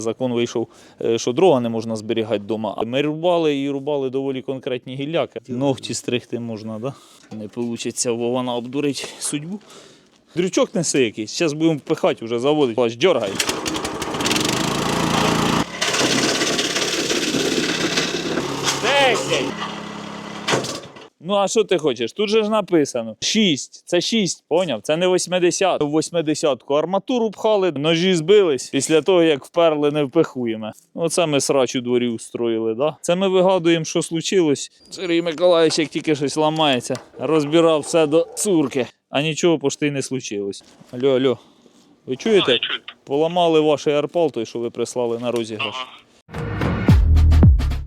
Закон вийшов, е, що дрова не можна зберігати вдома. Ми рубали і рубали доволі конкретні гілляки. Ногті стригти можна, да? Не вийде, бо вона обдурить судьбу. Дрючок неси якийсь, зараз будемо пихати, вже заводить. Аж дьоргай. Ну, а що ти хочеш? Тут же ж написано 6. Це 6, поняв? Це не 80. В 80-ку арматуру пхали, ножі збились після того, як вперли, не впихуємо. Оце ми срач у дворі устроїли, да? Це ми вигадуємо, що случилось. Сергій Миколаївич, як тільки щось ламається, розбирав все до цурки, а нічого пошти не случилось. Алло, алло. Ви чуєте? Поламали ваш арпал, той, що ви прислали на розіграш.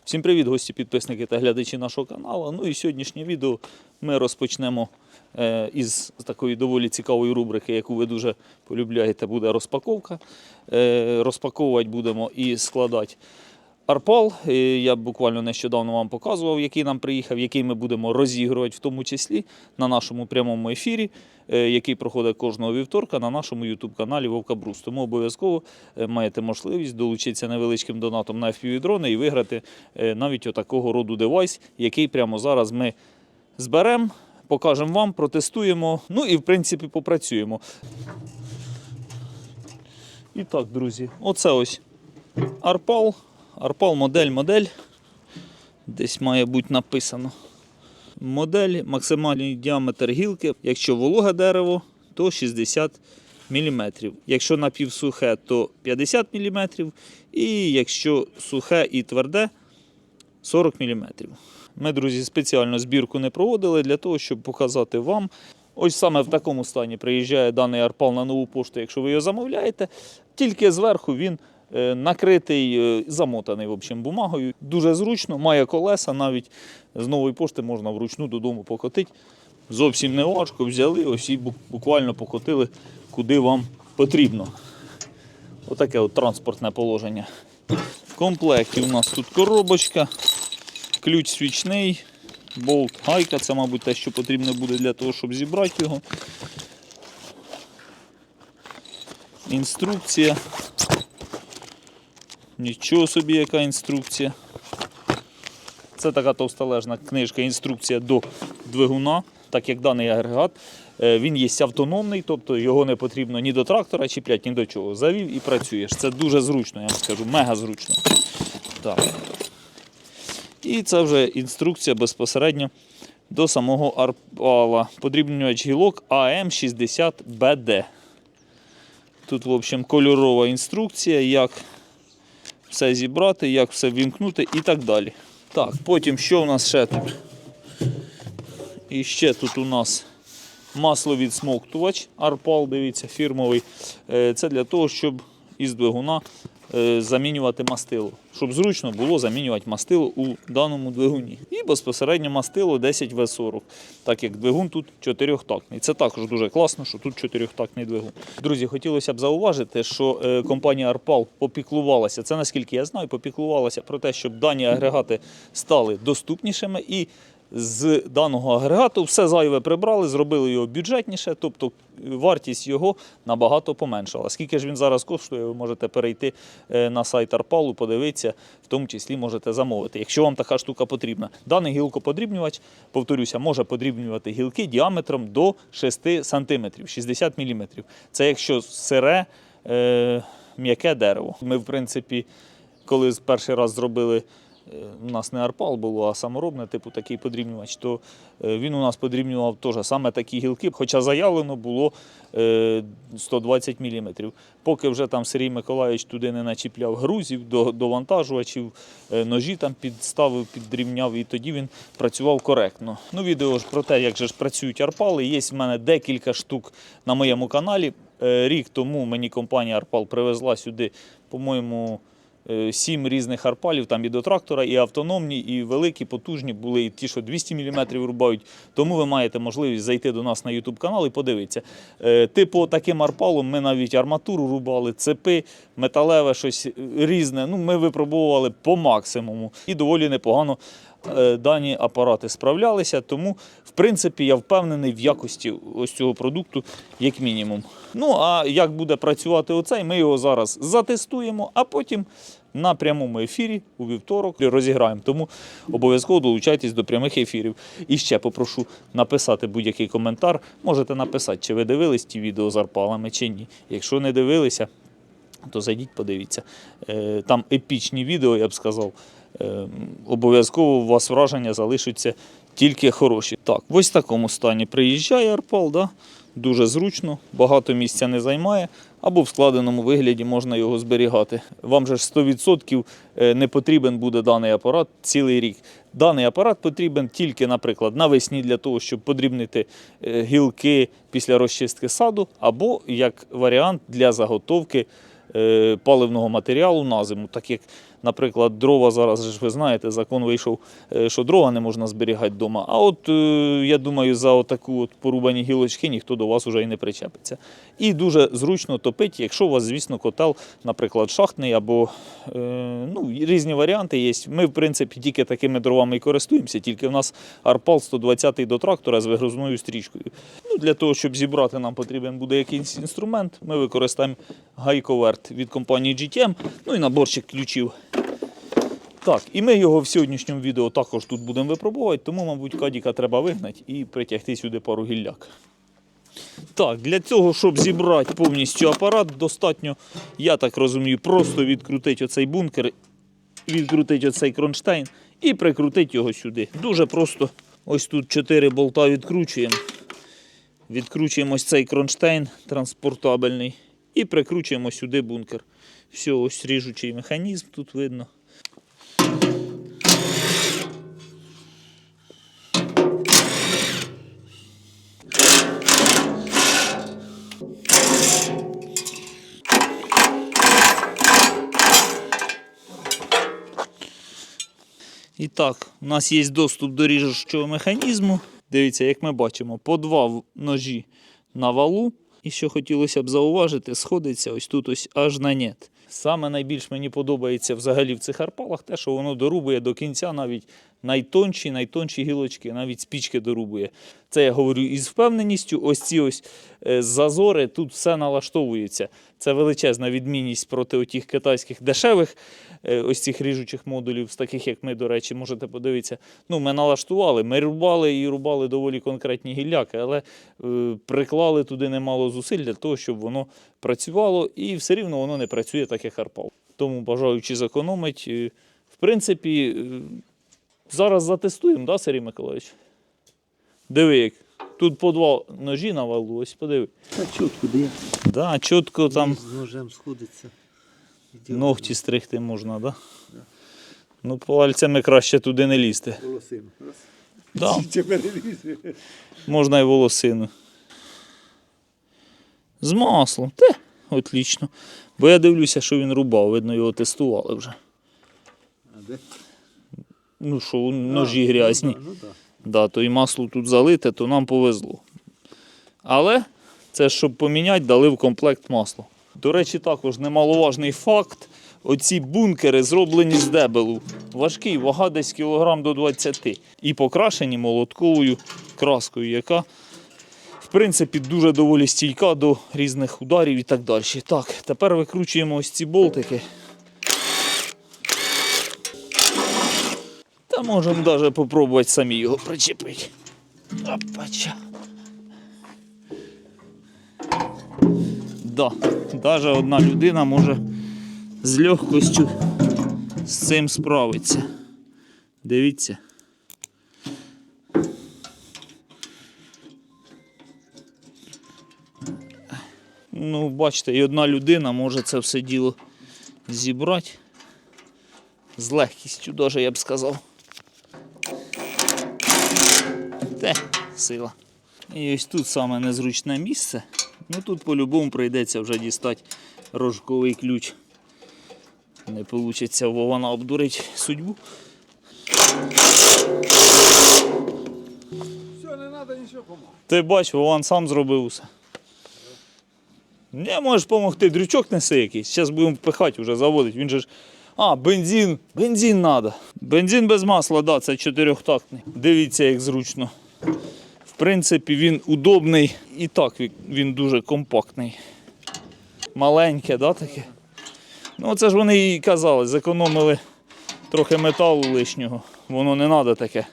Всім привіт, гості, підписники та глядачі нашого каналу. Ну і сьогоднішнє відео ми розпочнемо е, із такої доволі цікавої рубрики, яку ви дуже полюбляєте, буде розпаковка. Е, розпаковувати будемо і складати арпал. Я буквально нещодавно вам показував, який нам приїхав, який ми будемо розігрувати, в тому числі на нашому прямому ефірі, е, який проходить кожного вівторка на нашому YouTube-каналі Вовка Брус. Тому обов'язково е, маєте можливість долучитися невеличким донатом на FPV-дрони і виграти е, навіть отакого роду девайс, який прямо зараз ми зберемо, покажемо вам, протестуємо, ну і в принципі попрацюємо. І так, друзі, оце ось арпал. Арпал модель, модель. Десь має бути написано. Модель, максимальний діаметр гілки. Якщо вологе дерево, то 60 мм. Якщо напівсухе, то 50 мм. І якщо сухе і тверде, 40 мм. Ми, друзі, спеціально збірку не проводили для того, щоб показати вам. Ось саме в такому стані приїжджає даний арпал на нову пошту, якщо ви його замовляєте. Тільки зверху він накритий, е, замотаний в общем, бумагою. Дуже зручно, має колеса, навіть з нової пошти можна вручну додому покотити. Зовсім не важко, взяли ось і буквально покотили, куди вам потрібно. Отаке от транспортне положення. В комплекті у нас тут коробочка, ключ свічний, болт, гайка. Це, мабуть, те, що потрібно буде для того, щоб зібрати його. Інструкція. Нічого собі, яка інструкція. Це така товстолежна книжка, інструкція до двигуна, так як даний агрегат. е, Він є автономний, тобто його не потрібно ні до трактора чіпляти, ні до чого. Завів і працюєш. Це дуже зручно, я вам скажу, мега зручно. Так. І це вже інструкція безпосередньо до самого арпала. Подрібнювач гілок АМ60БД. Тут, в общем, кольорова інструкція, як все зібрати, як все вімкнути і так далі. Так, потім що у нас ще тут? І ще тут у нас масловідсмоктувач Арпал, дивіться, фірмовий. Е, Це для того, щоб із двигуна замінювати мастило. Щоб зручно було замінювати мастило у даному двигуні. І безпосередньо мастило 10В40, так як двигун тут чотирьохтактний. Це також дуже класно, що тут чотирьохтактний двигун. Друзі, хотілося б зауважити, що е, компанія Арпал попіклувалася, це наскільки я знаю, попіклувалася про те, щоб дані агрегати стали доступнішими і з даного агрегату все зайве прибрали, зробили його бюджетніше, тобто вартість його набагато поменшала. Скільки ж він зараз коштує, ви можете перейти е, на сайт Арпалу, подивитися, в тому числі можете замовити, якщо вам така штука потрібна. Даний гілкоподрібнювач, повторюся, може подрібнювати гілки діаметром до 6 см, 60 мм. Це якщо сире е, м'яке дерево. Ми, в принципі, коли перший раз зробили у нас не арпал було, а саморобне, типу такий подрібнювач, то е, він у нас подрібнював теж саме такі гілки, хоча заявлено було е, 120 мм. Поки вже там Сергій Миколаївич туди не начіпляв грузів, до, довантажувачів, е, ножі там підставив, підрівняв, і тоді він працював коректно. Ну, відео ж про те, як же ж працюють арпали. Є в мене декілька штук на моєму каналі. Е, Рік тому мені компанія Арпал привезла сюди, по-моєму, е, сім різних арпалів, там і до трактора, і автономні, і великі, потужні були, і ті, що 200 мм рубають. Тому ви маєте можливість зайти до нас на YouTube канал і подивитися. Е, Типу, таким арпалом ми навіть арматуру рубали, цепи, металеве щось різне. Ну, ми випробовували по максимуму і доволі непогано е, дані апарати справлялися. Тому, в принципі, я впевнений в якості ось цього продукту, як мінімум. Ну а як буде працювати оцей, ми його зараз затестуємо, а потім на прямому ефірі у вівторок розіграємо. Тому обов'язково долучайтесь до прямих ефірів. І ще попрошу написати будь-який коментар. Можете написати, чи ви дивились ті відео з арпалами, чи ні. Якщо не дивилися, то зайдіть, подивіться. Е, Там епічні відео, я б сказав. Е, Обов'язково у вас враження залишаться тільки хороші. Так, в ось такому стані приїжджає арпал, да? дуже зручно, багато місця не займає, або в складеному вигляді можна його зберігати. Вам же ж 100% е, не потрібен буде даний апарат цілий рік. Даний апарат потрібен тільки, наприклад, навесні для того, щоб подрібнити е, гілки після розчистки саду, або як варіант для заготовки е, паливного матеріалу на зиму, так як, наприклад, дрова зараз ж ви знаєте, закон вийшов, е, що дрова не можна зберігати вдома. А от е, я думаю, за отаку от порубані гілочки ніхто до вас уже і не причепиться. І дуже зручно топить, якщо у вас, звісно, котел, наприклад, шахтний або е, ну, різні варіанти є. Ми, в принципі, тільки такими дровами і користуємося, тільки в нас арпал 120 до трактора з вигрузною стрічкою. Ну, для того, щоб зібрати, нам потрібен буде якийсь інструмент. Ми використаємо гайковерт від компанії GTM, ну і наборчик ключів. Так, і ми його в сьогоднішньому відео також тут будемо випробувати, тому, мабуть, кадіка треба вигнати і притягти сюди пару гілляк. Так, для цього, щоб зібрати повністю апарат, достатньо, я так розумію, просто відкрутити оцей бункер, відкрутити оцей кронштейн і прикрутити його сюди. Дуже просто ось тут 4 болта відкручуємо. Відкручуємо ось цей кронштейн транспортабельний і прикручуємо сюди бункер. Все, ось ріжучий механізм тут видно. Так, у нас є доступ до ріжучого механізму. Дивіться, як ми бачимо, по два ножі на валу. І що хотілося б зауважити, сходиться ось тут ось аж на нет. Саме найбільш мені подобається взагалі в цих арпалах те, що воно дорубує до кінця навіть найтонші, найтонші гілочки, навіть спічки дорубує. Це я говорю із впевненістю. Ось ці ось е, зазори тут все налаштовується. Це величезна відмінність проти отих китайських дешевих е, ось цих ріжучих модулів, з таких як ми, до речі, можете подивитися. Ну, ми налаштували, ми рубали і рубали доволі конкретні гілляки, але е, приклали туди немало зусиль для того, щоб воно працювало, і все рівно воно не працює так, як арпал. Тому бажаючи зекономить, в принципі, зараз затестуємо, да, Сергій Миколаївич? Диви, як. Тут по два ножі на валу, ось подиви. Та чітко, де Да, чітко там з ножем сходиться. Ногті стригти можна, да? Ну, пальцями краще туди не лізти. волосину. Раз. Да, Тебе не лізе. можна і волосину. З маслом. Те, отлично. Бо я дивлюся, що він рубав, видно, його тестували вже. А де? Ну що, ножі грязні. Ну, так. Да, то і масло тут залите, то нам повезло. Але це щоб поміняти, дали в комплект масло. До речі, також немаловажний факт. Оці бункери зроблені з дебелу. Важкий, вага десь кілограм до 20. І покрашені молотковою краскою, яка, в принципі, дуже доволі стійка до різних ударів і так далі. Так, тепер викручуємо ось ці болтики. Та можемо навіть попробувати самі його причепити. Опача. Да, навіть одна людина може з легкостю з цим справитися. Дивіться. Ну, бачите, і одна людина може це все діло зібрати. З легкістю, даже я б сказав. Те, сила. І ось тут саме незручне місце. Ну тут по-любому прийдеться вже дістати рожковий ключ. Не вийде Вована обдурить судьбу. Все, не треба нічого помагати. Ти бач, Вован сам зробив усе. Не можеш допомогти, дрючок неси якийсь. Зараз будемо пихати, вже заводить. Він же ж А, бензин. Бензин треба. Бензин без масла, да, це чотирьохтактний. Дивіться, як зручно. В принципі, він удобний і так він- дуже компактний. Маленьке, да, таке? Ну, це ж вони і казали, зекономили трохи металу лишнього. Воно не треба таке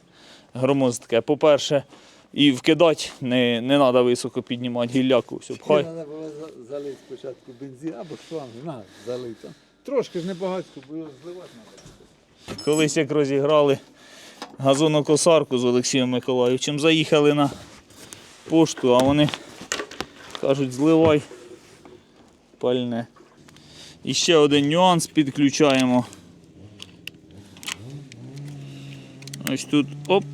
громоздке. По-перше, і вкидати не, не треба високо піднімати гілляку. Все, пхай. Треба було залити спочатку бензин, або шланг, на, залити. Трошки ж не багатько, бо його зливати треба. Колись як розіграли газонокосарку з Олексієм Миколаївичем, заїхали на пошту, а вони кажуть, зливай пальне. І ще один нюанс підключаємо. Ось тут оп.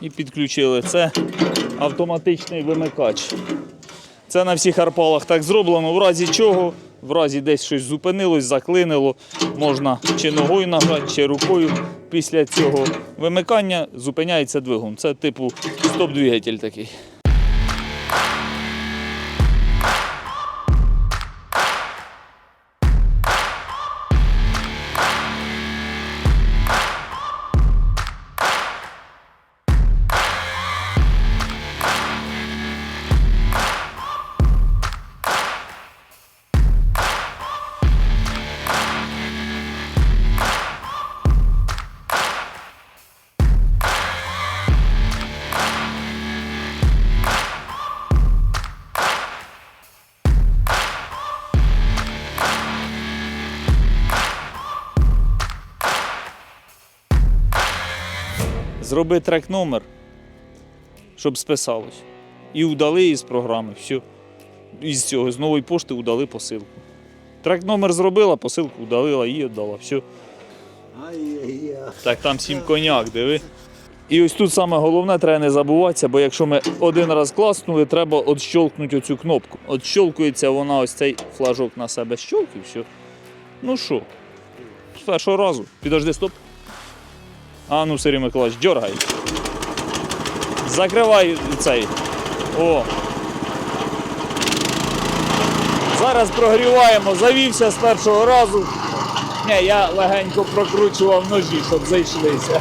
І підключили. Це автоматичний вимикач. Це на всіх арпалах так зроблено, в разі чого, в разі десь щось зупинилось, заклинило, можна чи ногою нажати, чи рукою. Після цього вимикання зупиняється двигун. Це типу стоп-двигатель такий. Зроби трек номер, щоб списалось. І удали із програми. Все. Із цього, з нової пошти удали посилку. Трек номер зробила, посилку удалила і віддала. Все. Так там сім коняк, диви. І ось тут саме головне, треба не забуватися, бо якщо ми один раз класнули, треба отщолкнути оцю кнопку. Отщолкується вона ось цей флажок на себе щолк і все. Ну що, з першого разу. Підожди, стоп. А ну, Сергій Миколаївич, дергай. Закривай цей. О. Зараз прогріваємо, завівся з першого разу. Ні, я легенько прокручував ножі, щоб зайшлися.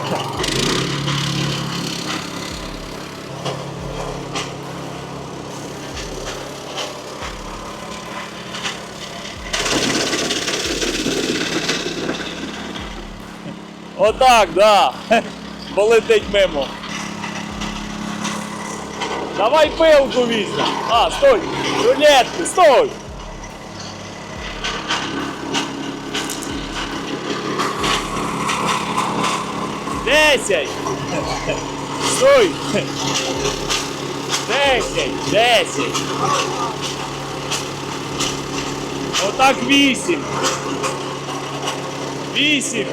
Отак, да. Полетить мимо. Давай пилку візьмем. А, стой! Рулетки, стой! Десять! Стой! Десять! Десять! Отак вісім! Вісім!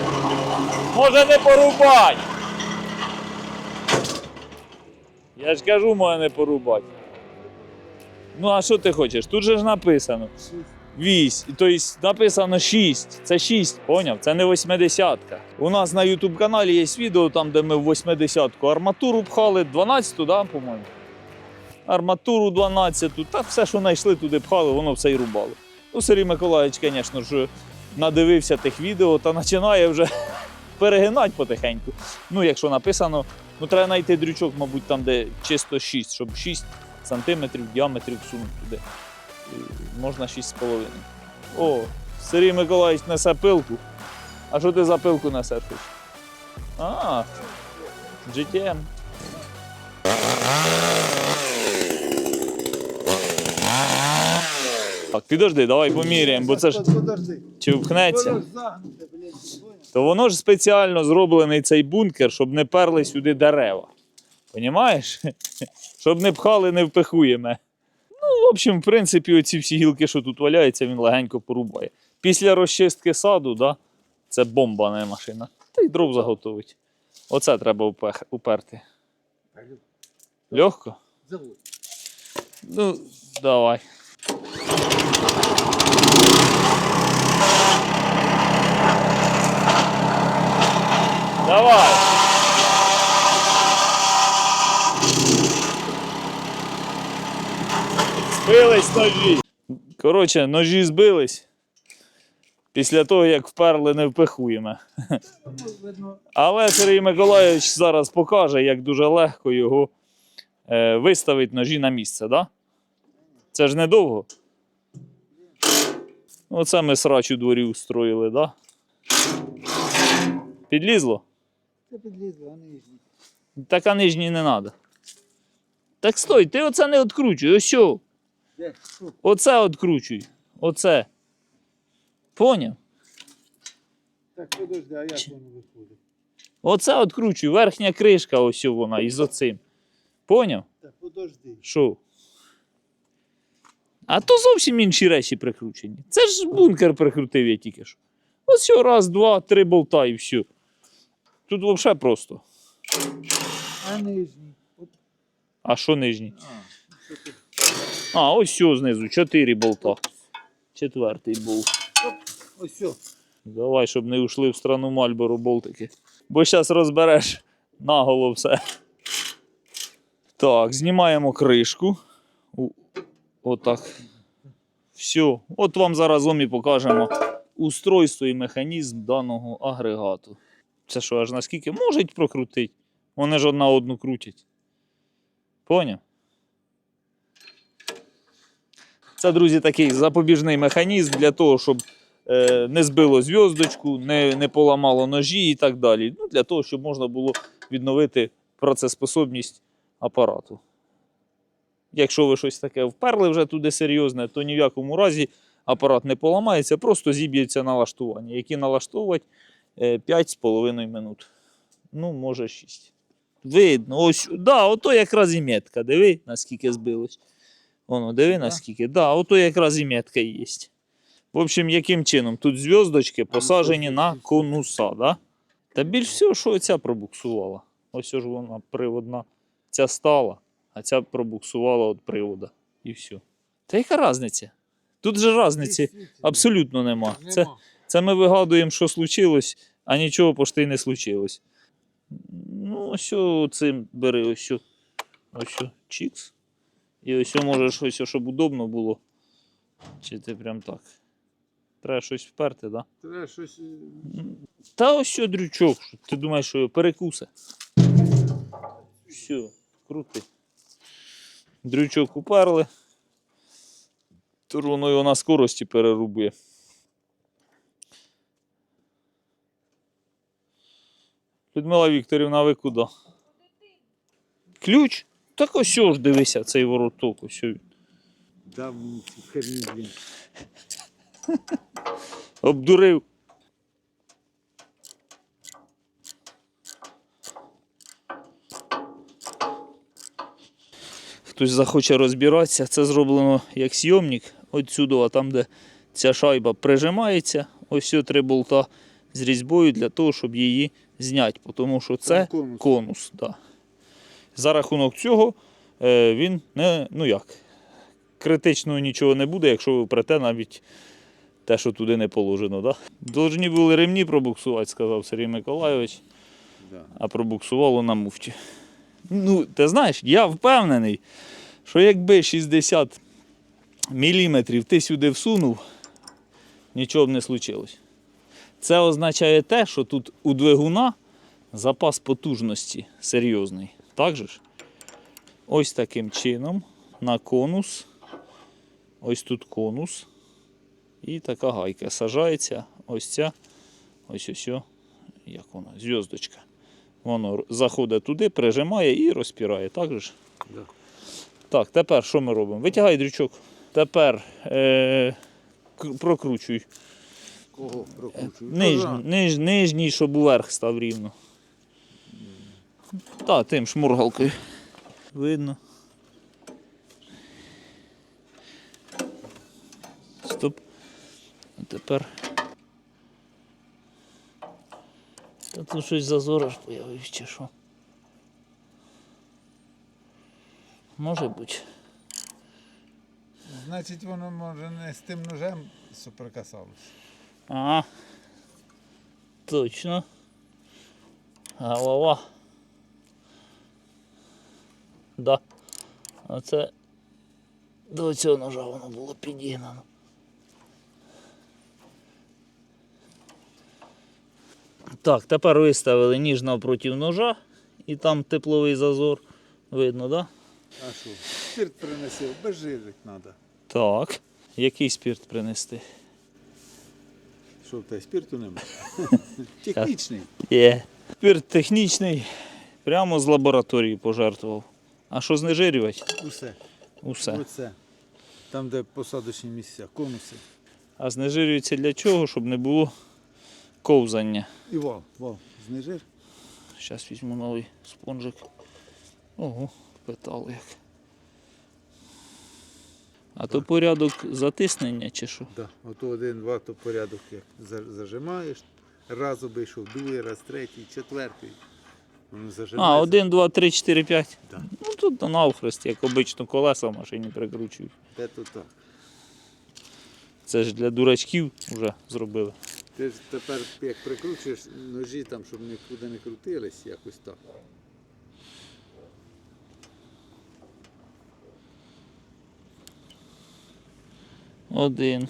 Може не порубать! Я ж кажу, може не порубать. Ну, а що ти хочеш? Тут же ж написано. Вісь, тобто написано 6. Це 6, поняв? Це не 80. У нас на YouTube каналі є відео, там, де ми в 80-ку арматуру пхали, 12-ту, да, по-моєму. Арматуру 12-ту, та все, що знайшли, туди пхали, воно все і рубало. Ну, Сергій Миколаївич, звісно ж, надивився тих відео та починає вже перегинати потихеньку. Ну, якщо написано, ну треба знайти дрючок, мабуть, там, де чисто 6, щоб 6 сантиметрів діаметрів сунути туди. І можна 6,5. О, Сергій Миколаївич несе пилку. А що ти за пилку несеш? А, GTM. Так, підожди, давай поміряємо, бо це ж Подожди. чи впхнеться. Воно загнуте, блядь, поняв? То воно ж спеціально зроблений цей бункер, щоб не перли сюди дерева. Понімаєш? Щоб не пхали, не впихуємо. Ну, в общем, в принципі, оці всі гілки, що тут валяються, він легенько порубає. Після розчистки саду, да, це бомба, не машина. Та й дров заготовить. Оце треба уперти. Легко? Заводь. Ну, давай. Давай. Збились ножі. Коротше, ножі збились. Після того, як вперли, не впихуємо. Але Сергій Миколайович зараз покаже, як дуже легко його е, виставити ножі на місце, да? Це ж недовго. Оце ми срач у дворі устроїли, да? Підлізло? Це підлізло, а нижні. Так а нижній не треба. Так стой, ти оце не відкручуй. Ось що. Де? Оце відкручуй. Оце. Поняв? Так, подожди, а як воно виходить? Оце відкручуй. Верхня кришка, ось вона, із оцим. Поняв? Так, подожди. Що? А то зовсім інші речі прикручені. Це ж бункер прикрутив я тільки що. Ось раз, два, три болта і все. Тут взагалі просто. А нижні? От, А що нижній? а. А, ось все знизу, чотири болта. Четвертий болт. Ось все. Давай, щоб не ушли в страну Мальбору болтики. Бо зараз розбереш наголо все. Так, знімаємо кришку. Отак. Все. От вам заразом і покажемо устройство і механізм даного агрегату. Це що, аж наскільки можуть прокрутити? Вони ж одна одну крутять. Поняв? Це, друзі, такий запобіжний механізм для того, щоб е, не збило зв'язочку, не, не поламало ножі і так далі. Ну, для того, щоб можна було відновити працеспособність апарату. Якщо ви щось таке вперли вже туди серйозне, то ні в якому разі апарат не поламається, просто зіб'ється налаштування, які налаштовувати 5,5 минут. Ну, може 6. Видно, ось, да, ото якраз і метка. Диви, наскільки збилось. Воно, диви, наскільки. Да, ото якраз і метка є. В общем, яким чином? Тут зв'язочки посаджені на конуса, да? Та більш всього, що ця пробуксувала. Ось ж вона приводна. Ця стала, а ця пробуксувала від привода. І все. Та яка різниця? Тут же різниці абсолютно нема. Це. Це ми вигадуємо, що случилось, а нічого пошти не случилось. Ну, ось цим бери, ось. Ось чікс. І ось о можеш ось, о, щоб удобно було. Чи ти прям так. Треба щось вперти, так? Да? Треба щось. е, Та ось що дрючок. що Ти думаєш, що його перекусе. Все, крути. Дрючок уперли. То воно його на скорості перерубує. Людмила Вікторівна, ви куди? Ключ? Так ось ж дивися, цей вороток. Ось він. Дав херню, блін. Обдурив. Хтось захоче розбиратися, це зроблено як сйомник. Отсюди, а там, де ця шайба прижимається, ось три болта з різьбою для того, щоб її зняти. Тому що це конус. конус. Да. За рахунок цього е, він не, ну як, критичного нічого не буде, якщо ви впрете навіть те, що туди не положено. Да? Должні були ремні пробуксувати, сказав Сергій Миколайович, Да. а пробуксувало на муфті. Ну, ти знаєш, я впевнений, що якби 60 міліметрів ти сюди всунув, нічого б не случилось. Це означає те, що тут у двигуна запас потужності серйозний. Так же ж? Ось таким чином на конус. Ось тут конус. І така гайка сажається. Ось ця. Ось ось. о, Як вона? Зв'язочка. Воно заходить туди, прижимає і розпірає. Так же ж? Да. Так, тепер що ми робимо? Витягай дрючок. Тепер е- прокручуй. Кого прокручую? Нижній, ниж, нижній, щоб уверх став рівно. Та, тим шмургалкою. Видно. Стоп. А тепер. Та тут щось зазор аж появився, чи що. Може бути. Значить, воно може не з тим ножем соприкасалося. Ага. Точно. Голова. Да. А це до цього ножа воно було підігнано. Так, тепер виставили ніж навпроти ножа і там тепловий зазор. Видно, так? Да? А що? Спирт принеси, безжирик треба. Так. Який спірт принести? Що в тебе спирту немає? Технічний. Є. Спірт технічний. Прямо з лабораторії пожертвував. А що знежирювати? Усе. Усе. Оце. Там, де посадочні місця, конуси. А знежирюється для чого? Щоб не було ковзання. І вал, вал. Знижир. Зараз візьму новий спонжик. Ого, питали як. А то порядок затиснення чи що? Да. Ото один-два, то порядок як зажимаєш. Раз обійшов, другий раз, третій, четвертий. Воно А, один, два, три, чотири, п'ять. Да. Ну тут на навхрест, як обично колеса в машині прикручують. Те то так. Це ж для дурачків вже зробили. Ти ж тепер як прикручуєш ножі там, щоб нікуди не крутились, якось так. Один.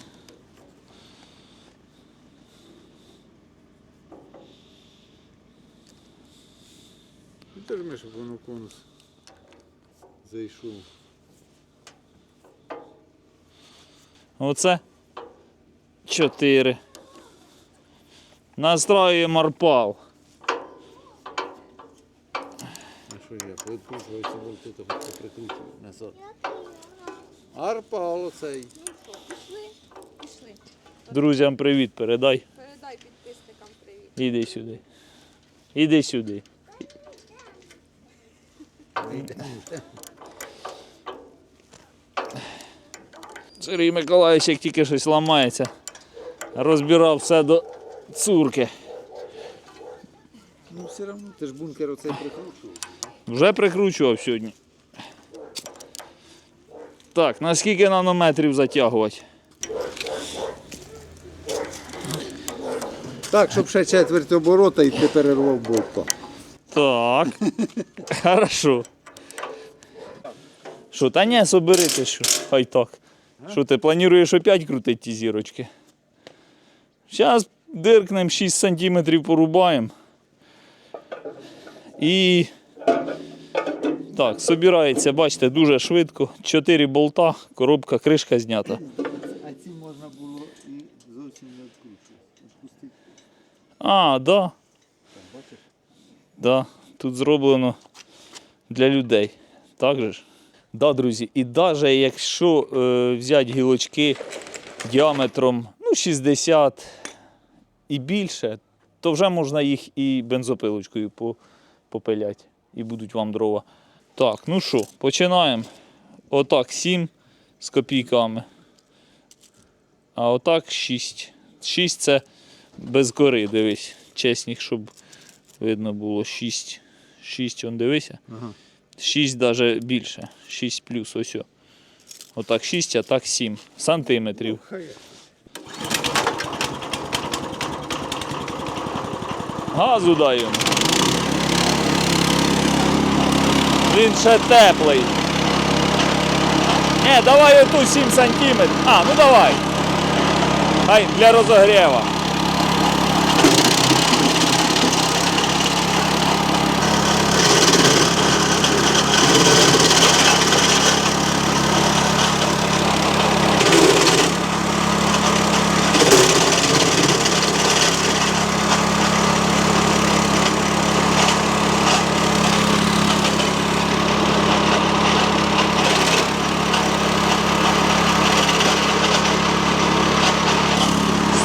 Підожми, щоб воно конус зайшов. Оце. Чотири. Настроюємо арпал. А що я? Підкручується болти, то прикручую назад. Арпал оцей. Друзям привіт передай. Передай підписникам привіт. Іди сюди. Іди сюди. Сергій Миколаївич, як тільки щось ламається, розбирав все до цурки. Ну все одно, ти ж бункер оцей прикручував. Вже прикручував сьогодні. Так, на скільки нанометрів затягувати? Так, щоб ще четверть оборота і ти перервав болта. Так. Хорошо. Що, та ні, собери ти що, хай так. Що ти плануєш опять крутити ті зірочки? Зараз диркнемо 6 см порубаємо. І так, собирається, бачите, дуже швидко. 4 болта, коробка, кришка знята. А ці можна було і зовсім не відкручувати. Відпустити. А, да. Бачиш? Да, тут зроблено для людей. Так же ж? Да, друзі. І навіть якщо е, взяти гілочки діаметром ну, 60 і більше, то вже можна їх і бензопилочкою попиляти. І будуть вам дрова. Так, ну що, починаємо. Отак 7 з копійками. А отак 6. 6 це без кори, дивись. Чесних, щоб видно було 6. 6, он дивися. Ага. 6 навіть більше. 6 плюс ось. о. Отак 6, а так 7 сантиметрів. Газу йому. Він ще теплий. Не, давай оту 7 сантиметрів. А, ну давай. Хай для розогрєва.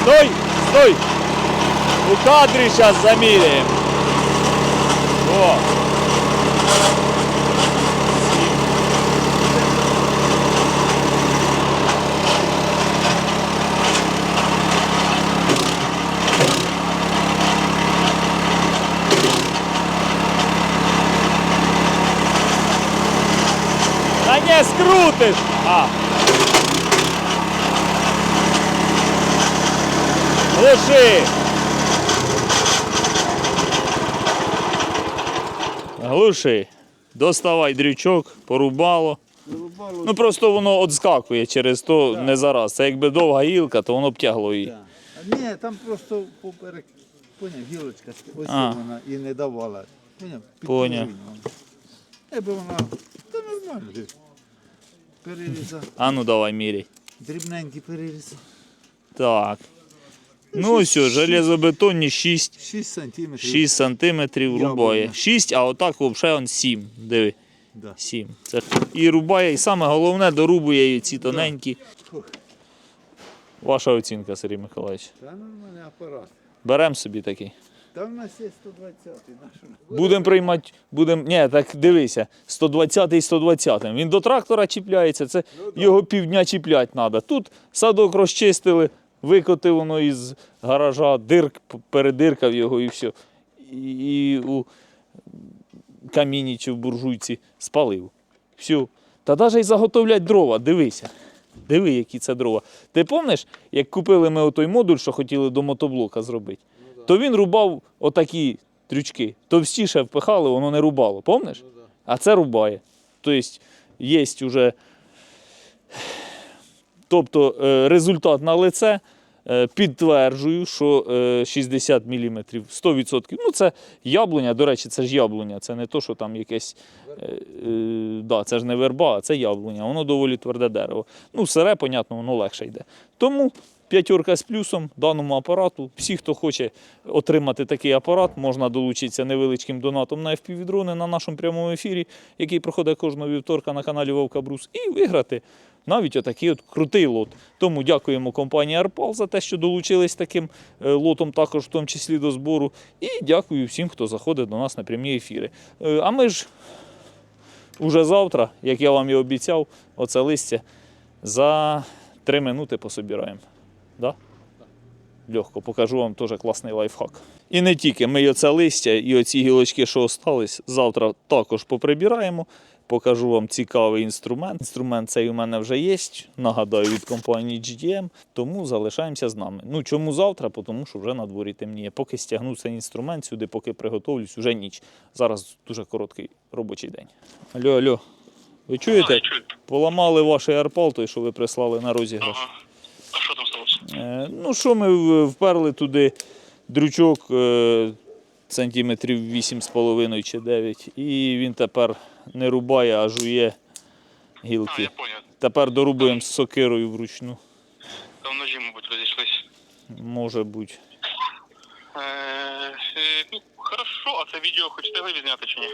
Стой, стой. У кадре сейчас замеряем. О. Та не скрутиш! А. Глуши! Глуши. Доставай дрючок, порубало. Ну просто воно отскакує через то не зараз. Це якби довга гілка, то воно б тягло її. Так. А ні, там просто поперек Поняв, гілочка, ось А. вона і не давала. Поняв? Поняв. Якби вона, та нормально. Перерізав, А ну давай міряй. дрібненький перерізав. Так. Ну все, железобетонні 6, 6 сантиметрів. 6 сантиметрів Яблуня. рубає. 6, а отак взагалі он 7. Диви. Да. 7. Це і рубає, і саме головне дорубує її ці тоненькі. Ваша оцінка, Сергій Миколаївич. Та нормальний апарат. Беремо собі такий. Та в нас є 120 наш. Будемо приймати, будемо. Ні, так дивися, 120 і 120. Він до трактора чіпляється, це його півдня чіпляти треба. Тут садок розчистили, викотив воно із гаража, дирк, передиркав його і все. І, у каміні чи в буржуйці спалив. Все. Та навіть і заготовлять дрова, дивися. Диви, які це дрова. Ти пам'ятаєш, як купили ми отой модуль, що хотіли до мотоблока зробити? то він рубав отакі трючки. Товстіше впихали, воно не рубало. Помниш? А це рубає. Тобто є вже. Тобто е, результат на лице. Е, Підтверджую, що е, 60 мм 100%. Ну, це яблуня, до речі, це ж яблуня, це не то, що там якесь. Е, е, да, це ж не верба, а це яблуня. Воно доволі тверде дерево. Ну, сире, понятно, воно легше йде. Тому п'ятерка з плюсом даному апарату. Всі, хто хоче отримати такий апарат, можна долучитися невеличким донатом на FPV-дрони на нашому прямому ефірі, який проходить кожного вівторка на каналі Вовка Брус, і виграти навіть отакий от крутий лот. Тому дякуємо компанії Арпал за те, що долучились таким е, лотом, також в тому числі до збору. І дякую всім, хто заходить до нас на прямі ефіри. Е, А ми ж уже завтра, як я вам і обіцяв, оце листя за три минути пособираємо. Да? Легко, покажу вам теж класний лайфхак. І не тільки ми оце листя, і оці гілочки, що остались, завтра також поприбираємо. Покажу вам цікавий інструмент. Інструмент цей у мене вже є, нагадаю, від компанії GTM, тому залишаємося з нами. Ну чому завтра? Тому що вже на дворі темніє. Поки стягну цей інструмент сюди, поки приготовлюсь, вже ніч. Зараз дуже короткий робочий день. Алло, алло. Ви чуєте? Поламали ваш AirPal, той, що ви прислали на розіграш. Ага. А що там сталося? Е, Ну, що ми вперли туди дрючок е, сантиметрів 8,5 чи 9, і він тепер не рубає, а жує А, гілки. я поняв. Тепер дорубуємо з сокирою вручну. Там ножі, мабуть, розійшлись. Може бути. Е, е, ну, хорошо, а це відео хоч встигли відзняти чи ні?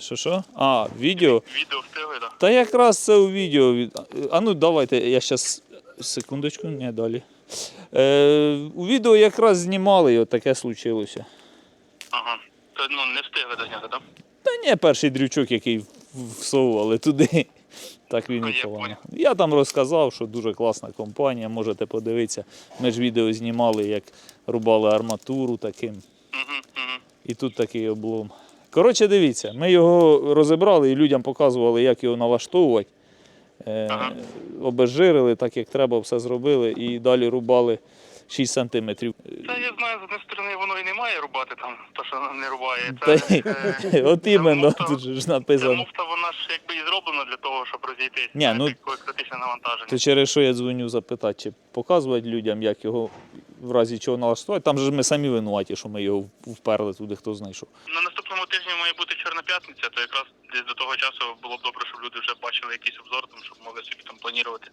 Що що? А, відео. Відео встигли, так. Та якраз це у відео. від- А ну давайте, я зараз секундочку, не далі. Е, у відео якраз знімали, і от таке случилося. Ага. Це ну, не встигли дозняти, так? Ні, перший дрючок, який всовували туди. Так він і я поламав. Я там розказав, що дуже класна компанія, можете подивитися. Ми ж відео знімали, як рубали арматуру таким. І тут такий облом. Коротше, дивіться, ми його розібрали і людям показували, як його налаштовувати. Е, Ага. Обезжирили, так як треба, все зробили, і далі рубали 6 сантиметрів. Та я знаю, з однієї сторони воно і не має рубати там, то що не рубає. Та, е, от іменно муфта- тут же ж Ця написано. муфта, вона ж якби і зроблена для того, щоб розійтись. Ні, Це ну, таке критичне навантаження. То через що я дзвоню запитати, чи показувати людям, як його в разі чого налаштувати. Там же ж ми самі винуваті, що ми його вперли туди, хто знайшов. На наступному тижні має бути Чорна п'ятниця, то якраз десь до того часу було б добре, щоб люди вже бачили якийсь обзор, там, щоб могли собі там планувати.